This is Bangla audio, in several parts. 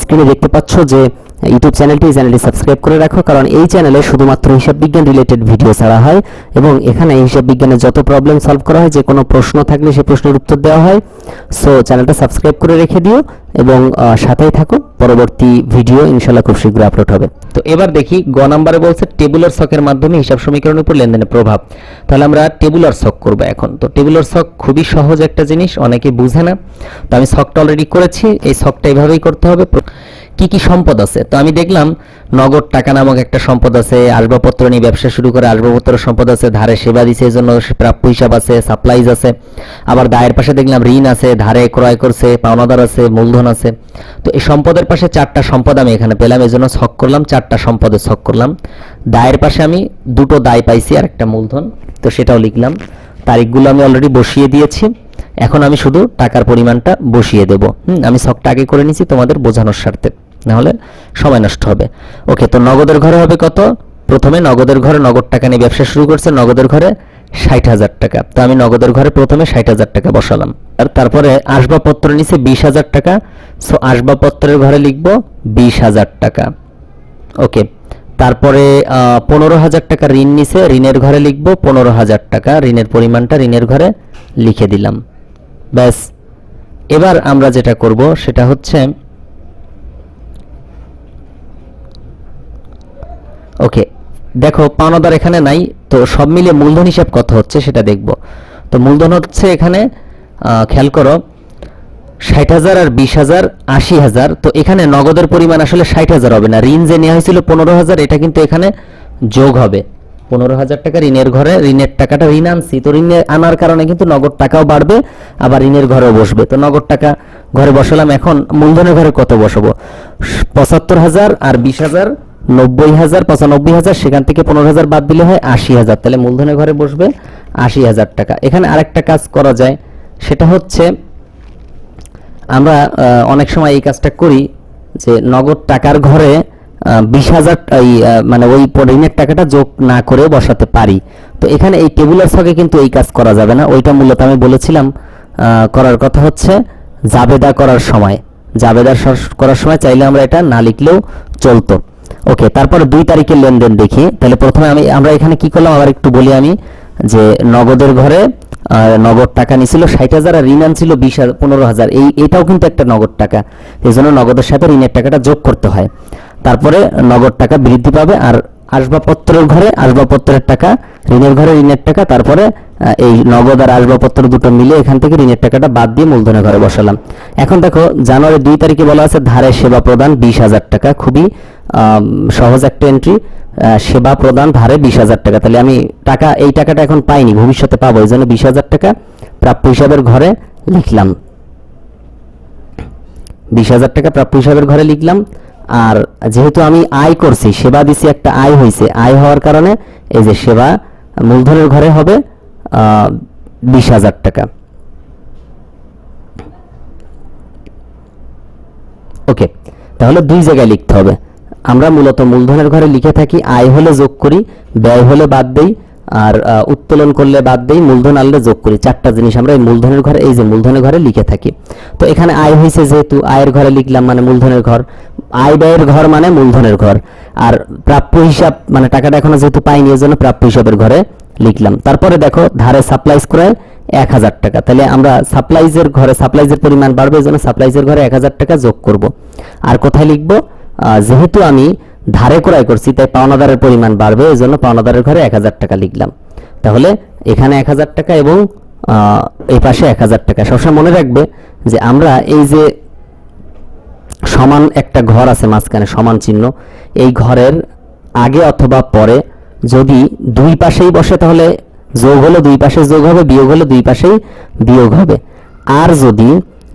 স্ক্রিনে দেখতে পাচ্ছ যে ইউটিউব চ্যানেলটি এই চ্যানেলটি সাবস্ক্রাইব করে রাখো, কারণ এই চ্যানেলে শুধুমাত্র হিসাব বিজ্ঞান রিলেটেড ভিডিও ছাড়া হয় এবং এখানে হিসাব বিজ্ঞানের যত প্রবলেম সলভ করা হয় যে কোনো প্রশ্ন থাকলে সেই প্রশ্নের উত্তর দেওয়া হয়। সো চ্যানেলটা সাবস্ক্রাইব করে রেখে দিও এবং সাথেই থাকো। পরবর্তী ভিডিও ইনশাল্লাহ খুব শীঘ্র আপলোড হবে। তো এবার দেখি গ নাম্বারে বলছে টেবুলার শখের মাধ্যমে হিসাব সমীকরণের উপর লেনদেনের প্রভাব। তাহলে আমরা টেবুলার শখ করব এখন। তো টেবুলার শখ খুবই সহজ একটা জিনিস, অনেকে বুঝে না। তো আমি শখটা অলরেডি করেছি, এই শখটা এভাবেই করতে হবে। কি কি সম্পদ আছে? তো আমি দেখলাম নগদ টাকা নামক একটা সম্পদ আছে, আসবাবপত্র নিয়ে ব্যবসা শুরু করে আসবাবপত্র সম্পদ আছে, ধারে সেবা দিছে এই জন্য প্রাপ্য হিসাব আছে সাপ্লাইজ আছে। আবার দায়ের পাশে দেখলাম ঋণ আছে, ধারে ক্রয় করছে, পাওনাদার আছে, মূলধন আছে। তো এই সম্পদের পাশে চারটা সম্পদ আমি এখানে পেলাম এই জন্য ছক করলাম, চারটা সম্পদে ছক করলাম। দায়ের পাশে আমি দুটো দায় পাইছি আর একটা মূলধন, তো সেটাও লিখলাম। তারিখগুলো আমি অলরেডি বসিয়ে দিয়েছি। এখন আমি শুধু টাকার পরিমাণটা বসিয়ে দেব। হুম, আমি ছকটা আগে করে নিয়েছি, তোমাদের বোঝানোর স্বার্থে। নাহলে সময় নষ্ট হবে। ওকে তো নগদের ঘরে হবে কত? প্রথমে নগদের ঘরে নগদ টাকা নিয়ে ব্যবসা শুরু করছে, নগদের ঘরে ষাট হাজার টাকা। তো আমি নগদের ঘরে প্রথমে ষাট হাজার টাকা বসালাম। আর তারপরে আসবাবপত্র নিচে বিশ হাজার টাকা। সো আসবাবপত্রের ঘরে লিখব বিশ হাজার টাকা। ওকে তারপরে পনেরো হাজার টাকা ঋণ নিছে। ঋণের ঘরে লিখব পনেরো হাজার টাকা। ঋণের পরিমাণটা ঋণের ঘরে লিখে দিলাম। ব্যাস, এবার আমরা যেটা করব সেটা হচ্ছে ওকে দেখো পাওনাদার এখানে নাই, তো সব মিলিয়ে মূলধন হিসাব কত হচ্ছে সেটা দেখব। তো মূলধন হচ্ছে এখানে খেয়াল করো, ষাট হাজার আর বিশ হাজার, আশি হাজার, তো এখানে নগদের পরিমাণ আসলে ষাট হাজার হবে না। ঋণ যে নেওয়া হয়েছিল পনেরো হাজার, এটা কিন্তু এখানে যোগ হবে। পনেরো হাজার টাকা ঋণের ঘরে, ঋণের টাকাটা ঋণ আনছি, তো ঋণে আনার কারণে কিন্তু নগদ টাকাও বাড়বে, আবার ঋণের ঘরেও বসবে। তো নগদ টাকা ঘরে বসালাম, এখন মূলধনের ঘরে কত বসাবো? পঁচাত্তর হাজার আর বিশ হাজার নব্বই হাজার, পঁচানব্বই হাজার, সেখান থেকে পনেরো হাজার বাদ দিলে হয় আশি হাজার। তাহলে মূলধনের ঘরে বসবে আশি হাজার টাকা। এখানে আরেকটা কাজ করা যায়, সেটা হচ্ছে আমরা অনেক সময় এই কাজটা করি যে নগদ টাকার ঘরে বিশ হাজার মানে ওই ঋণের টাকাটা যোগ না করেও বসাতে পারি। তো এখানে এই টেবুলার ছকে কিন্তু এই কাজ করা যাবে না। ওইটা মূলত আমি বলেছিলাম করার কথা হচ্ছে জাবেদা করার সময়। জাবেদা করার সময় চাইলে আমরা এটা না লিখলেও চলতো। ওকে তারপরে দুই তারিখের লেনদেন দেখি। তাহলে প্রথমে আমি, আমরা এখানে কি করলাম? আবার একটু বলি আমি যে নগদের ঘরে নগদ টাকা নিছিল, ষাট হাজার আর ঋণ আনছিল বিশ হাজার, পনেরো হাজার। এই, এটাও কিন্তু একটা নগদ টাকা। এই জন্য নগদের সাথে ঋণের টাকাটা যোগ করতে হয়। তারপরে নগদ টাকা বৃদ্ধি পাবে আর আসবাবপত্রের ঘরে আসবাবপত্রের টাকা, ঋণের ঘরে ঋণের টাকা, তারপরে এই নগদ আর আসবাবপত্র দুটো মিলে এখান থেকে ঋণের টাকাটা বাদ দিয়ে মূলধনের ঘরে বসালাম। এখন দেখো, জানুয়ারি দুই তারিখে বলা আছে ধারে সেবা প্রদান বিশ হাজার টাকা। খুবই সহজ একটা এন্ট্রি সেবা প্রদান ধারে বিশ হাজার টাকা। তাহলে আমি টাকা, এই টাকাটা এখন পাইনি, ভবিষ্যতে পাবো, এই জন্য বিশ হাজার টাকা প্রাপ্য হিসাবের ঘরে লিখলাম। বিশ হাজার টাকা প্রাপ্য হিসাবের ঘরে লিখলাম। আর যেহেতু আমি আয় করছি, সেবা দিছি, একটা আয় হয়েছে আয় হওয়ার কারণে এই যে সেবা মূলধনের ঘরে হবে বিশ হাজার টাকা। ওকে, তাহলে দুই জায়গায় লিখতে হবে। আমরা মূলত মূলধনের ঘরে লিখে থাকি, আয় হলে যোগ করি, ব্যয় হলে বাদ দেই, আর উত্তোলন করলে বাদ দেই, মূলধন আনলে যোগ করি। চারটা জিনিস আমরা এই মূলধনের ঘরে, এই যে মূলধনের ঘরে লিখে থাকি। তো এখানে আয় হয়েছে যেহেতু, আয়ের ঘরে লিখলাম মানে মূলধনের ঘর। আয় ব্যয়ের ঘর মানে মূলধনের ঘর। আর প্রাপ্য হিসাব মানে টাকাটা এখনও যেহেতু পাইনি এই জন্য প্রাপ্য হিসাবের ঘরে লিখলাম। তারপরে দেখো, ধারে সাপ্লাইজ ক্রয় এক হাজার টাকা। তাহলে আমরা সাপ্লাইজের ঘরে, সাপ্লাইজের পরিমাণ বাড়বে এই জন্য সাপ্লাইজের ঘরে এক হাজার টাকা যোগ করব। আর কোথায় লিখব? যেহেতু আমি ধারে ক্রয় করছি, তাই পাওনাদারের পরিমাণ বাড়বে, এই জন্য পাওনাদারের ঘরে এক হাজার টাকা লিখলাম। তাহলে এখানে এক হাজার টাকা এবং এই পাশে এক হাজার টাকা। সবসময় মনে রাখবে যে আমরা এই যে সমান একটা ঘর আছে মাঝখানে, সমান চিহ্ন, এই ঘরের আগে অথবা পরে যদি দুই পাশেই বসে, তাহলে যোগ হলে দুই পাশে যোগ হবে, বিয়োগ হলে দুই পাশেই বিয়োগ হবে। আর যদি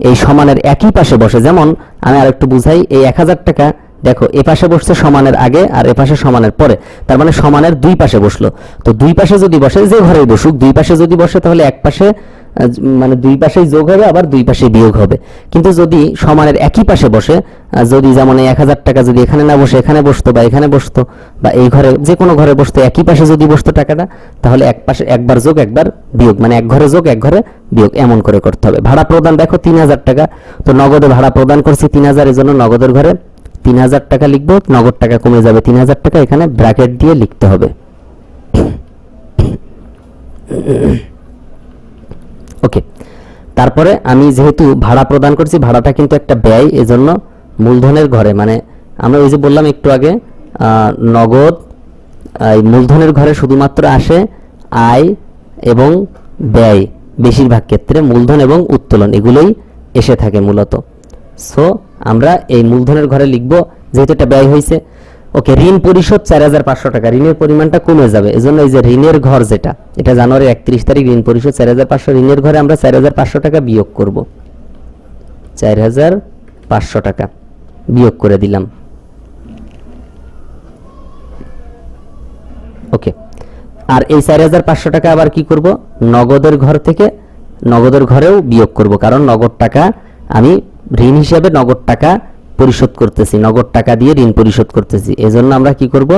এই সমানের একই পাশে বসে, যেমন আমি আরেকটু বুঝাই, এই এক হাজার টাকা দেখো, এ পাশে বসছে সমানের আগে আর এ পাশে সমানের পরে। তার মানে সমানের দুই পাশে বসল। তো দুই পাশে যদি বসে, যে ঘরেই বসুক, দুই পাশে যদি বসে, তাহলে এক পাশে মানে দুই পাশেই যোগ হবে, আবার দুই পাশে বিয়োগ হবে। কিন্তু যদি সমানের একই পাশে বসে যদি যেমন এক হাজার টাকা যদি এখানে না বসে, এখানে বসতো বা এখানে বসতো, বা এই ঘরে, যে কোনো ঘরে বসতো, একই পাশে যদি বসতো টাকাটা, তাহলে এক পাশে, একবার যোগ, একবার বিয়োগ। মানে এক ঘরে যোগ, এক ঘরে বিয়োগ, এমন করে করতে হবে। ভাড়া প্রদান, দেখো, তিন হাজার টাকা। তো নগদে ভাড়া প্রদান করছি তিন হাজারের জন্য নগদের ঘরে তিন হাজার টাকা লিখব, নগদ টাকা কমে যাবে। তিন হাজার টাকা এখানে ব্র্যাকেট দিয়ে লিখতে হবে। ওকে। তারপরে আমি যেহেতু ভাড়া প্রদান করছি, ভাড়াটা কিন্তু একটা ব্যয়, এজন্য মূলধনের ঘরে মানে আমরা ওই যে বললাম একটু আগে নগদ মূলধনের ঘরে শুধুমাত্র আসে আয় এবং ব্যয়, বেশিরভাগ ক্ষেত্রে মূলধন এবং উত্তোলন, এগুলোই এসে থাকে মূলত। সো আমরা এই মূলধনের ঘরে লিখব, যেহেতু এটা ব্যয় হয়েছে ওকে, ঋণ পরিশোধ চার হাজার পাঁচশো টাকা। ঋণের পরিমাণটা কমে যাবে, এজন্য এই যে ঋণের ঘর যেটা, এটা জানুয়ারি একত্রিশ তারিখ ঋণ পরিশোধ, চার হাজার পাঁচশো ঋণের ঘরে আমরা চার হাজার পাঁচশো টাকা বিয়োগ করব। চার হাজার পাঁচশো টাকা বিয়োগ করে দিলাম। ওকে, আর এই চার হাজার পাঁচশো টাকা আবার কি করব? নগদের ঘর থেকে, নগদের ঘরেও বিয়োগ করব, কারণ নগদ টাকা আমি ঋণ হিসাবে নগদ টাকা পরিশোধ করতেছি, নগদ টাকা দিয়ে ঋণ পরিশোধ করতেছি। এজন্য আমরা কি করব?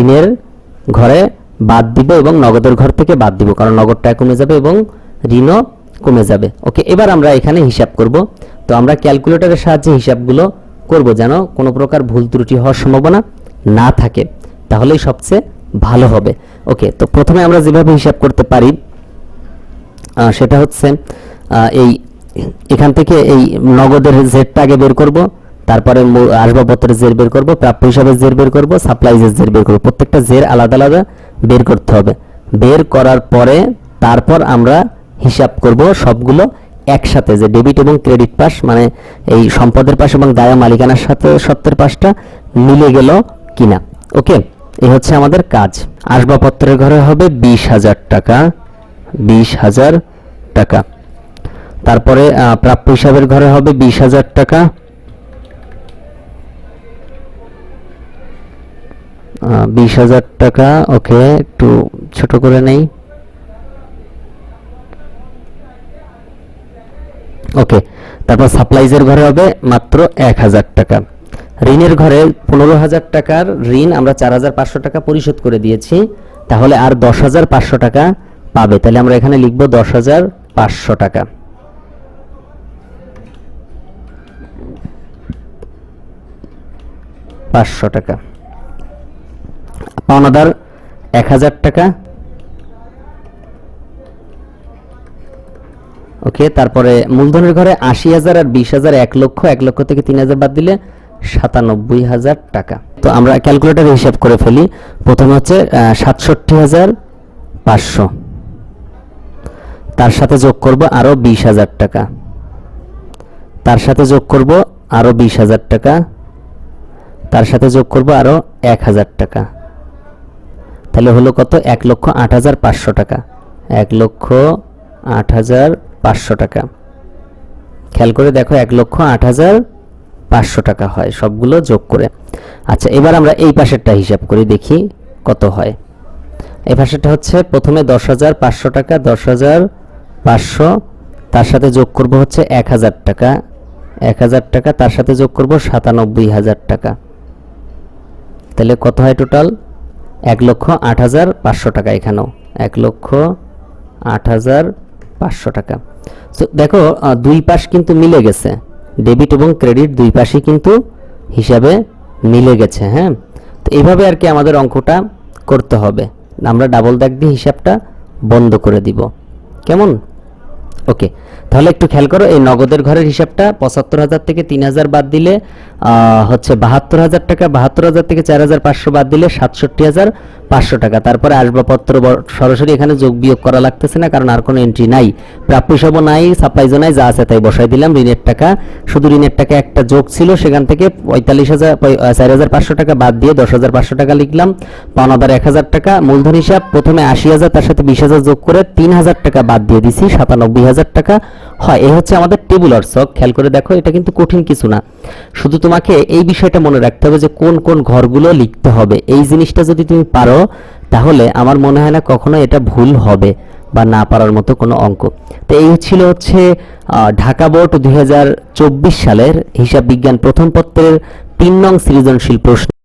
ঋণের ঘরে বাদ দিব এবং নগদের ঘর থেকে বাদ দিব, কারণ নগদ টাকা কমে যাবে এবং ঋণও কমে যাবে। ওকে, এবার আমরা এখানে হিসাব করব। তো আমরা ক্যালকুলেটরের সাহায্যে হিসাবগুলো করব যেন কোনো প্রকার ভুল ত্রুটি হওয়ার সম্ভাবনা না থাকে, তাহলেই সবচেয়ে ভালো হবে। ওকে, তো প্রথমে আমরা যেভাবে হিসাব করতে পারি সেটা হচ্ছে এই এখান থেকে এই নগদের জেডটা আগে বের করব, তারপরে আসবাবপত্রের জের বের করব, প্রাপ্য হিসাবে জের বের করব সাপ্লাইজের জের বের করব। প্রত্যেকটা জের আলাদা আলাদা বের করতে হবে। বের করার পরে তারপর আমরা হিসাব করব সবগুলো একসাথে, যে ডেবিট এবং ক্রেডিট পাস মানে এই সম্পদের পাশ এবং দায়া মালিকানার সাথে সত্ত্বের পাশটা মিলে গেল কিনা। ওকে, এ হচ্ছে আমাদের কাজ। আসবাবপত্রের ঘরে হবে বিশ হাজার টাকা, বিশ হাজার টাকা। তারপরে প্রাপ্য হিসাবের ঘরে হবে বিশ হাজার টাকা। বিশ হাজার টাকা, ওকে, একটু ছোট করে নেই। ওকে, তারপর সাপ্লাইজের ঘরে হবে মাত্র এক হাজার টাকা। ঋণের ঘরে পনেরো হাজার টাকার ঋণ আমরা চার হাজার পাঁচশো টাকা পরিশোধ করে দিয়েছি। তাহলে আর দশ হাজার পাঁচশো টাকা পাবে। তাহলে আমরা এখানে লিখব দশ হাজার পাঁচশো টাকা। পাঁচশো টাকা। পাওনাদার এক হাজার টাকা। ওকে, তারপরে মূলধনের ঘরে আশি হাজার আর বিশ হাজার এক লক্ষ এক লক্ষ থেকে তিন হাজার বাদ দিলে সাতানব্বই হাজার টাকা। তো আমরা ক্যালকুলেটারে হিসাব করে ফেলি। প্রথমে হচ্ছে সাতষট্টি হাজার পাঁচশো। তার সাথে যোগ করব আরও বিশ হাজার টাকা। তার সাথে যোগ করব আরও বিশ হাজার টাকা। তার সাথে যোগ করব আরও এক হাজার টাকা। তাহলে হলো কত? এক লক্ষ আট হাজার পাঁচশো টাকা। এক লক্ষ আট হাজার পাঁচশো টাকা। খেয়াল করে দেখো, এক লক্ষ আট হাজার পাঁচশো টাকা হয় সবগুলো যোগ করে। আচ্ছা এবার আমরা এই পাশেরটা হিসাব করে, দেখি কত হয়। এই পাশেরটা হচ্ছে প্রথমে দশ হাজার পাঁচশো টাকা, দশ হাজার পাঁচশো। তার সাথে যোগ করব হচ্ছে এক হাজার টাকা। এক হাজার টাকা, তার সাথে যোগ করব সাতানব্বই হাজার টাকা। তাহলে কত হয় টোটাল এক লক্ষ আট হাজার পাঁচশো টাকা এখানেও। এক লক্ষ আট হাজার পাঁচশো টাকা। সো দেখো দুই পাশ কিন্তু মিলে গেছে। ডেবিট এবং ক্রেডিট দুই পাশই কিন্তু হিসাবে মিলে গেছে হ্যাঁ? তো এইভাবে আর কি আমাদের অঙ্কটা করতে হবে। আমরা ডাবল দাগ দিয়ে হিসাবটা বন্ধ করে দিব। কেমন? ওকে তাহলে একটু খেয়াল করো, এই নগদের ঘরের হিসাবটা পঁচাত্তর হাজার থেকে তিন হাজার বাদ দিলে হচ্ছে বাহাত্তর হাজার টাকা, বাহাত্তর হাজার থেকে চার হাজার পাঁচশো বাদ দিলে সাতষট্টি হাজার পাঁচশো টাকা। তারপরে আসবাবপত্র সরাসরি এখানে যোগ বিয়োগ করা লাগতেছে না, কারণ আর কোনো এন্ট্রি নাই। প্রাপ্য নাই, সাপ্লাইজও নাই, যা আছে তাই বসাই দিলাম, ঋণের টাকা। শুধু ঋণের টাকা একটা যোগ ছিল, সেখান থেকে পঁয়তাল্লিশ হাজার চার হাজার পাঁচশো টাকা বাদ দিয়ে দশ হাজার পাঁচশো টাকা লিখলাম। পাওনাদার এক হাজার টাকা, মূলধন হিসাব প্রথমে আশি হাজার, তার সাথে বিশ হাজার যোগ করে তিন হাজার টাকা বাদ দিয়ে দিছি, সাতানব্বই টাকা হয়। এই হচ্ছে আমাদের টেবুলার শখ খেয়াল করে দেখো, এটা কিন্তু কঠিন কিছু না। শুধু তোমাকে এই বিষয়টা মনে রাখতে হবে যে কোন কোন ঘরগুলো লিখতে হবে। এই জিনিসটা যদি তুমি পারো, তাহলে আমার মনে হয় না কখনো এটা ভুল হবে বা না পারার মতো কোনো অঙ্ক। তো এই ছিল হচ্ছে ঢাকা বোর্ড দুই হাজার চব্বিশ সালের হিসাব বিজ্ঞান প্রথম পত্রের তিন নং সৃজনশীল প্রশ্ন।